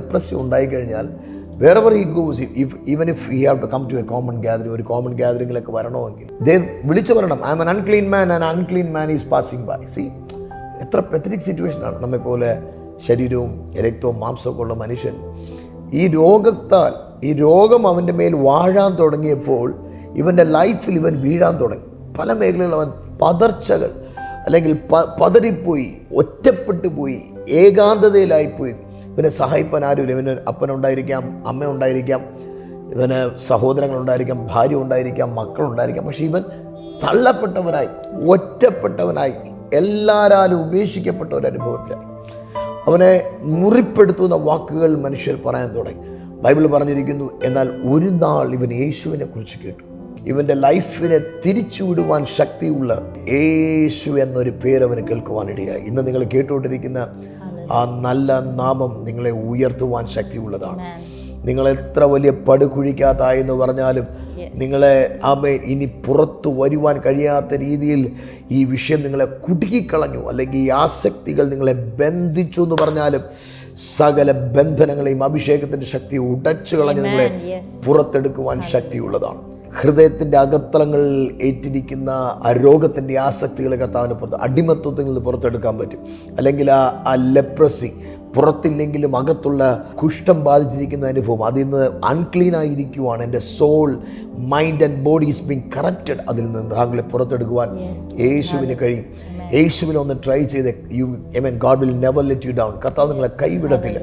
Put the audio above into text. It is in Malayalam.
ലെപ്രസി ഉണ്ടായിക്കഴിഞ്ഞാൽ wherever he goes if even if he have to come to a common gathering ഒരു കോമൺ ഗ്യാതറിംഗിലൊക്കെ വരണമെങ്കിൽ ദേ വിളിച്ചു വരണം I am an unclean man and unclean man is passing by see എത്ര പെത്തറ്റിക് സിറ്റുവേഷനാണ് നമ്മെപ്പോലെ ശരീരവും രക്തവും മാംസമൊക്കെ ഉള്ള മനുഷ്യൻ ഈ രോഗത്താൽ ഈ രോഗം അവന്റെ മേൽ വാഴാൻ തുടങ്ങിയപ്പോൾ ഇവന്റെ ലൈഫിൽ ഇവൻ വീഴാൻ തുടങ്ങി. പല മേഖലകളിൽ അവൻ പതർച്ചകൾ അല്ലെങ്കിൽ പതറിപ്പോയി ഒറ്റപ്പെട്ടു പോയി ഏകാന്തതയിലായിപ്പോയി. ഇവനെ സഹായിപ്പാൻ ആരുമില്ല. ഇവന് അപ്പനുണ്ടായിരിക്കാം അമ്മ ഉണ്ടായിരിക്കാം ഇവന് സഹോദരങ്ങളുണ്ടായിരിക്കാം ഭാര്യ ഉണ്ടായിരിക്കാം മക്കളുണ്ടായിരിക്കാം. പക്ഷേ ഇവൻ തള്ളപ്പെട്ടവനായി ഒറ്റപ്പെട്ടവനായി എല്ലാരാലും ഉപേക്ഷിക്കപ്പെട്ട ഒരു അനുഭവത്തിലായി. അവനെ മുറിപ്പെടുത്തുന്ന വാക്കുകൾ മനുഷ്യർ പറയാൻ തുടങ്ങി. ബൈബിൾ പറഞ്ഞിരിക്കുന്നു എന്നാൽ ഒരു നാൾ ഇവൻ യേശുവിനെ കുറിച്ച് കേട്ടു. ഇവന്റെ ലൈഫിനെ തിരിച്ചുവിടുവാൻ ശക്തിയുള്ള യേശു എന്നൊരു പേര് അവന് കേൾക്കുവാനിടയായി. ഇന്ന് നിങ്ങൾ കേട്ടുകൊണ്ടിരിക്കുന്ന ആ നല്ല നാമം നിങ്ങളെ ഉയർത്തുവാൻ ശക്തിയുള്ളതാണ്. നിങ്ങൾ എത്ര വലിയ പടുകുഴിക്കാത്തായി എന്ന് പറഞ്ഞാലും നിങ്ങളെ ആമേ ഇനി പുറത്തു വരുവാൻ കഴിയാത്ത രീതിയിൽ ഈ വിഷയം നിങ്ങളെ കുടുക്കിക്കളഞ്ഞു. അല്ലെങ്കിൽ ഈ ആസക്തികൾ നിങ്ങളെ ബന്ധിച്ചു എന്ന് പറഞ്ഞാലും സകല ബന്ധനങ്ങളെയും അഭിഷേകത്തിന്റെ ശക്തി ഉടച്ചു കളഞ്ഞ് നിങ്ങളെ പുറത്തെടുക്കുവാൻ ശക്തിയുള്ളതാണ്. ഹൃദയത്തിന്റെ അകത്തളങ്ങളിൽ ഏറ്റിരിക്കുന്ന ആ രോഗത്തിന്റെ ആസക്തികളെ കർത്താവിന് പുറത്ത് അടിമത്വത്തിൽ നിന്ന് പുറത്തെടുക്കാൻ പറ്റും. അല്ലെങ്കിൽ ആ ആ ലെപ്രസി പുറത്തില്ലെങ്കിലും അകത്തുള്ള കുഷ്ഠം ബാധിച്ചിരിക്കുന്ന അനുഭവം അതിൽ നിന്ന് അൺക്ലീൻ ആയിരിക്കുവാണ്. എന്റെ soul mind and body is being corrected അതിൽ നിന്ന് താങ്കളെ പുറത്തെടുക്കുവാൻ യേശുവിന് കഴിയും. യേശുവിനെ ഒന്ന് ട്രൈ ചെയ്ത്. You I mean God will never let you down കർത്താവ് നിങ്ങളെ കൈവിടത്തില്ല.